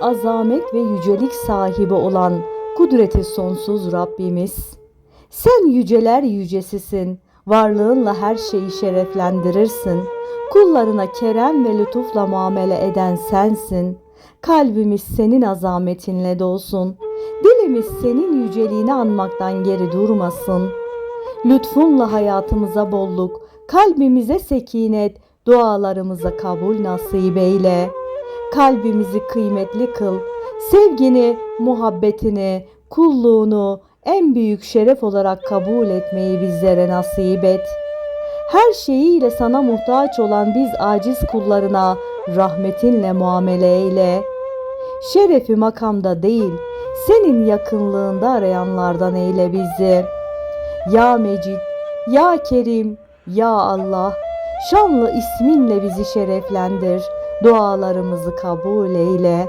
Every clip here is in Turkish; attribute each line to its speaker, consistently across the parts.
Speaker 1: Azamet ve yücelik sahibi olan kudreti sonsuz Rabbimiz. Sen yüceler yücesisin. Varlığınla her şeyi şereflendirirsin. Kullarına kerem ve lütufla muamele eden sensin. Kalbimiz senin azametinle dolsun. Dilimiz senin yüceliğini anmaktan geri durmasın. Lütfunla hayatımıza bolluk, kalbimize sekinet, dualarımıza kabul nasip eyle. Kalbimizi kıymetli kıl, sevgini, muhabbetini, kulluğunu en büyük şeref olarak kabul etmeyi bizlere nasip et. Her şeyiyle sana muhtaç olan biz aciz kullarına rahmetinle muamele eyle. Şerefi makamda değil, senin yakınlığında arayanlardan eyle bizi. Ya Mecid, Ya Kerim, Ya Allah, şanlı isminle bizi şereflendir, dualarımızı kabul eyle.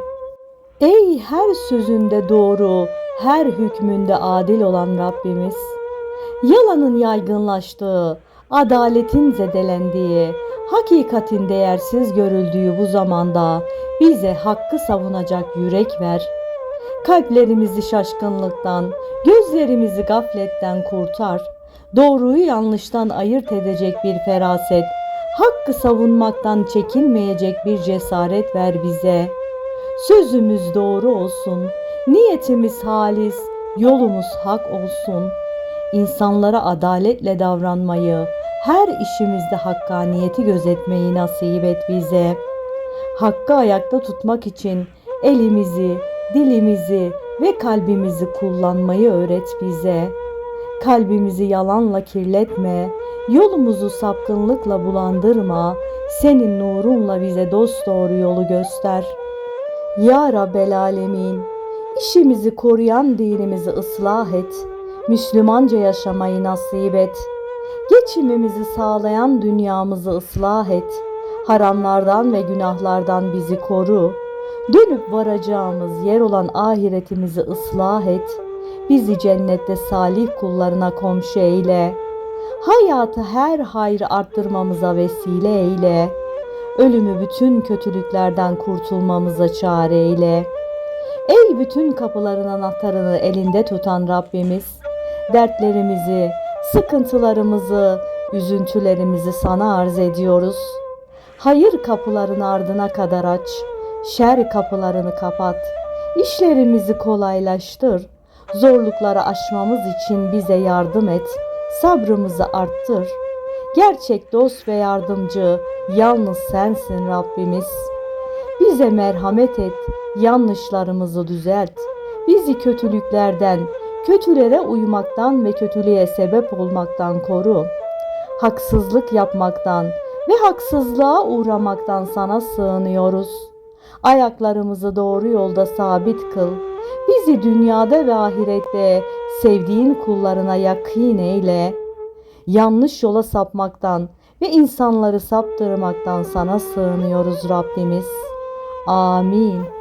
Speaker 1: Ey her sözünde doğru, her hükmünde adil olan Rabbimiz, yalanın yaygınlaştığı, adaletin zedelendiği, hakikatin değersiz görüldüğü bu zamanda bize hakkı savunacak yürek ver. Kalplerimizi şaşkınlıktan, gözlerimizi gafletten kurtar. Doğruyu yanlıştan ayırt edecek bir feraset, hakkı savunmaktan çekinmeyecek bir cesaret ver bize. Sözümüz doğru olsun, niyetimiz halis, yolumuz hak olsun. İnsanlara adaletle davranmayı, her işimizde hakkaniyeti gözetmeyi nasip et bize. Hakkı ayakta tutmak için elimizi, dilimizi ve kalbimizi kullanmayı öğret bize. Kalbimizi yalanla kirletme, yolumuzu sapkınlıkla bulandırma, senin nurunla bize dosdoğru yolu göster. Ya Rabbel Alemin, işimizi koruyan dinimizi ıslah et, Müslümanca yaşamayı nasip et. Geçimimizi sağlayan dünyamızı ıslah et. Haramlardan ve günahlardan bizi koru. Dönüp varacağımız yer olan ahiretimizi ıslah et. Bizi cennette salih kullarına komşu eyle. Hayatı her hayrı arttırmamıza vesile eyle. Ölümü bütün kötülüklerden kurtulmamıza çare eyle. Ey bütün kapıların anahtarını elinde tutan Rabbimiz, dertlerimizi, sıkıntılarımızı, üzüntülerimizi sana arz ediyoruz. Hayır kapılarını ardına kadar aç, şer kapılarını kapat. İşlerimizi kolaylaştır. Zorlukları aşmamız için bize yardım et. Sabrımızı arttır. Gerçek dost ve yardımcı yalnız sensin Rabbimiz. Bize merhamet et, yanlışlarımızı düzelt. Bizi kötülüklerden, kötülere uymaktan ve kötülüğe sebep olmaktan koru. Haksızlık yapmaktan ve haksızlığa uğramaktan sana sığınıyoruz. Ayaklarımızı doğru yolda sabit kıl. Bizi dünyada ve ahirette sevdiğin kullarına yakin eyle. Yanlış yola sapmaktan ve insanları saptırmaktan sana sığınıyoruz Rabbimiz. Amin.